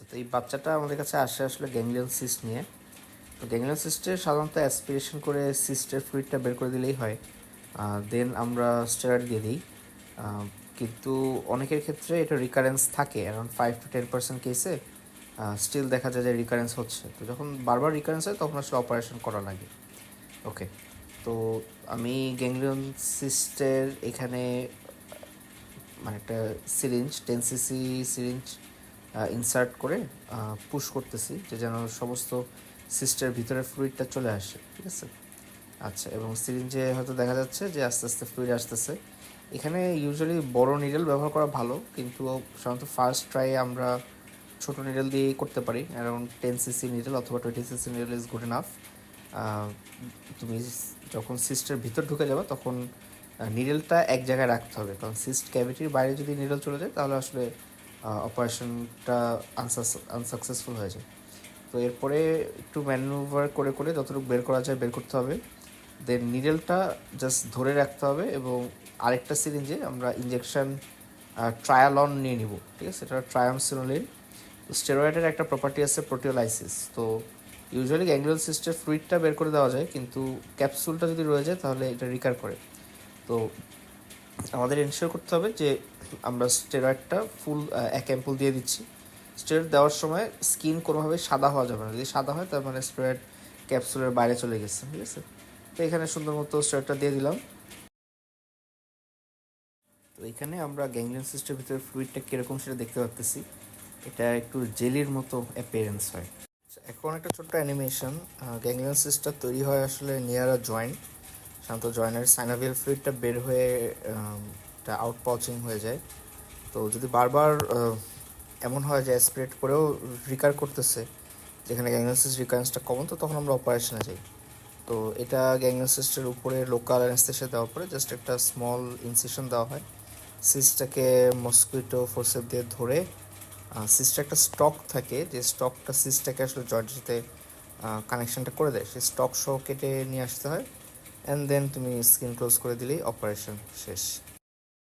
আচ্ছা তো এই বাচ্চাটা আমাদের কাছে আসে আসলে গ্যাংলিয়ন সিস্ট নিয়ে। তো গ্যাংলিয়ন সিস্টে সাধারণত অ্যাসপিরেশন করে সিস্টের ফ্লুইডটা বের করে দিলেই হয়। দেন আমরা স্টেরয়েড দিয়ে দিই। কিন্তু অনেকের ক্ষেত্রে এটা রিকারেন্স থাকে around five to ten percent কেসে স্টিল দেখা যায় যে রিকারেন্স হচ্ছে। তো যখন বারবার রিকারেন্স হয়, তখন আসলে অপারেশন করা লাগে। ওকে তো আমি গ্যাংলিয়ন সিস্টের এখানে মানে একটা syringe ten CC syringe insert করে পুশ করতেছি যে যেন সমস্ত সিস্টের ভিতরে ফ্লুইডটা চলে আসে, ঠিক আছে? আচ্ছা এবং সিরিঞ্জে হয়তো দেখা যাচ্ছে যে আস্তে আস্তে ফ্লুইড আসতেছে। এখানে ইউজুয়ালি বড় নিডল ব্যবহার করা ভালো, কিন্তু সাধারণত ফার্স্ট ট্রাই আমরা ছোট নিডল দিয়েই করতে পারি। অ্যারাউন্ড টেন সিসি নিডল অথবা twenty CC needle is good enough তুমি যখন সিস্টের ভিতর ঢুকে যাবে, তখন নিডেলটা এক জায়গায় রাখতে হবে। কারণ সিস্ট ক্যাভিটির বাইরে যদি নিডল চলে যায়, তাহলে আসলে অপারেশনটা আনসাকসেসফুল হয়ে যায় তো এরপরে একটু ম্যানুভার করে করে যতটুকু বের করা যায় বের করতে হবে। দেন নিডলটা জাস্ট ধরে রাখতে হবে এবং আরেকটা সিরিঞ্জে আমরা ইঞ্জেকশন ট্রায়ালন নিয়ে নিব, ঠিক আছে? এটা ট্রায়ামসিনোলিন স্টেরয়েডের একটা প্রপার্টি আছে প্রোটিওলাইসিস তো ইউজুয়ালি গ্যাংলিয়ন সিস্টের ফ্লুইডটা বের করে দেওয়া যায়, কিন্তু ক্যাপসুলটা যদি রয়ে যায় তাহলে এটা রিকার করে। তো আমাদের এনশিওর করতে হবে যে আমরা স্টেরয়েডটা ফুল এক অ্যাম্পুল দিয়ে দিচ্ছি। স্টেরয়েড দেওয়ার সময় স্কিন কোনোভাবে সাদা হওয়া যাবে না। যদি সাদা হয় তার মানে স্টেরয়েড ক্যাপসুলের বাইরে চলে গেছে ঠিক আছে? তো এখানে সুন্দর মতো স্টেরয়েডটা দিয়ে দিলাম। তো এখানে আমরা গ্যাংলিয়ন সিস্টের ভিতরে ফ্লুইডটা কীরকম সেটা দেখতে পাচ্ছি এটা একটু জেলির মতো অ্যাপিয়ারেন্স হয়। আচ্ছা, এখন একটা ছোট্ট অ্যানিমেশন গ্যাংলিয়ন সিস্টটা তৈরি হয় আসলে নিয়ার জয়েন্ট সাধারণত জয়েন্টের সাইনাভিয়াল ফ্লুইডটা বের হয়ে এটা আউট পাউচিং হয়ে যায়। তো যদি বারবার এমন হয় যে স্প্রেড করেও রিকার করতেছে, যেখানে গ্যাংলিয়ন রিকারেন্সটা কমন, তো তখন আমরা অপারেশনে যাই। তো এটা গ্যাংলিয়ন উপরে লোকাল অ্যানেস্থেশিয়া দেওয়ার পরে জাস্ট একটা স্মল ইনসিশন দেওয়া হয়। সিস্টটাকে মসকুইটো ফোর্সেপ দিয়ে ধরে সিস্টের একটা স্টক থাকে, যে স্টকটা সিস্টটাকে আসলে জয়েন্টের সাথে কানেকশনটা করে দেয়, সেই স্টক সহ কেটে নিয়ে আসতে হয়। অ্যান্ড দেন তুমি স্কিন ক্লোজ করে দিলেই অপারেশন শেষ।